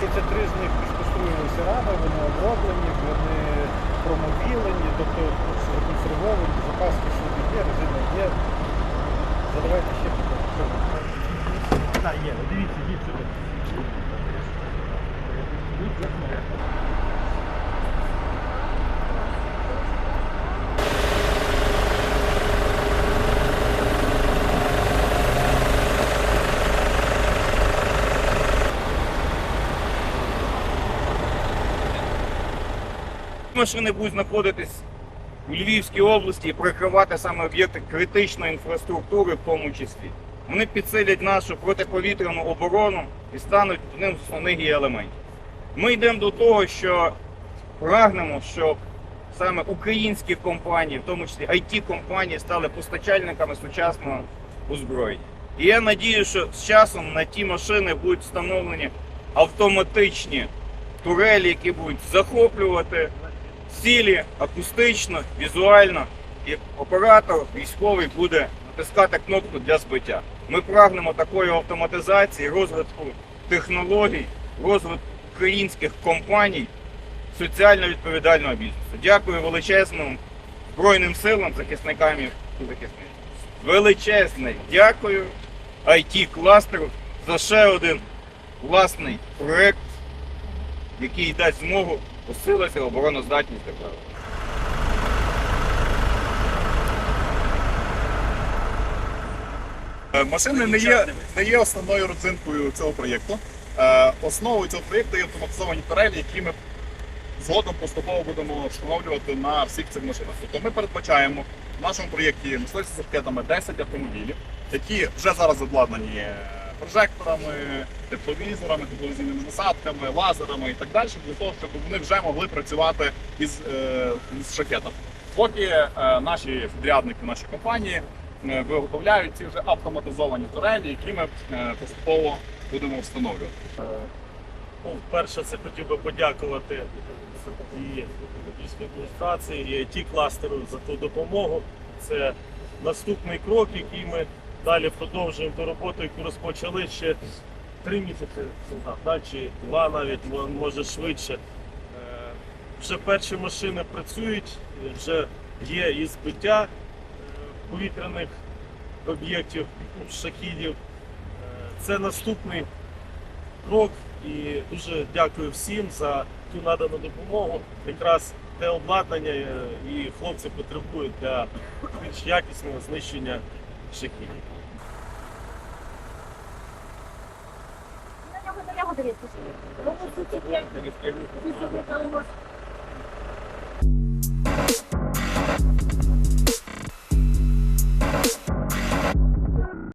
Хоча три з них підкустуються рано, вони оброблені, вони промовілені, тобто консервовані, запаски сюди є, резина є. Задавайте ще питання. Так, є, дивіться, їдь сюди. Машини будуть знаходитись у Львівській області і прикривати саме об'єкти критичної інфраструктури, в тому числі. Вони підсилять нашу протиповітряну оборону і стануть одним з основних її елементів. Ми йдемо до того, що прагнемо, щоб саме українські компанії, в тому числі it компанії стали постачальниками сучасного озброєння. І я надію, що з часом на ті машини будуть встановлені автоматичні турелі, які будуть захоплювати цілі акустично, візуально, і оператор військовий буде натискати кнопку для збиття. Ми прагнемо такої автоматизації, розвитку технологій, розвитку українських компаній, соціально відповідального бізнесу. Дякую величезним Збройним силам, захисникам і захисникам. Величезне дякую IT кластеру за ще один власний проект, який дасть змогу посилити обороноздатність держави. Е, Машини не є, не є основною родзинкою цього проєкту. Е, Основою цього проєкту є автоматизовані турелі, які ми згодом поступово будемо встановлювати на всіх цих машинах. Тобто ми передбачаємо в нашому проєкті мисливці з ракетами 10 автомобілів, які вже зараз обладнані е, прожекторами, тепловізорами, тепловізійними насадками, лазерами і так далі, для того, щоб вони вже могли працювати із, е, із шахетами. Поки е, наші підрядники, наші компанії е, виготовляють ці вже автоматизовані турелі, які ми поступово будемо встановлювати. Ну, Перше, це хотів би подякувати і адміністрації, і it кластеру за ту допомогу. Це наступний крок, який ми далі продовжуємо ту роботу, яку розпочали ще три місяці да, чи два навіть, може швидше. Е, Вже перші машини працюють, вже є і збиття е, повітряних об'єктів, шахідів. Е, Це наступний крок і дуже дякую всім за ту надану допомогу. Якраз те обладнання і хлопці потребують для більш якісного знищення шахідів. На нього на нього дивіться. Ну, тут є. Тут є.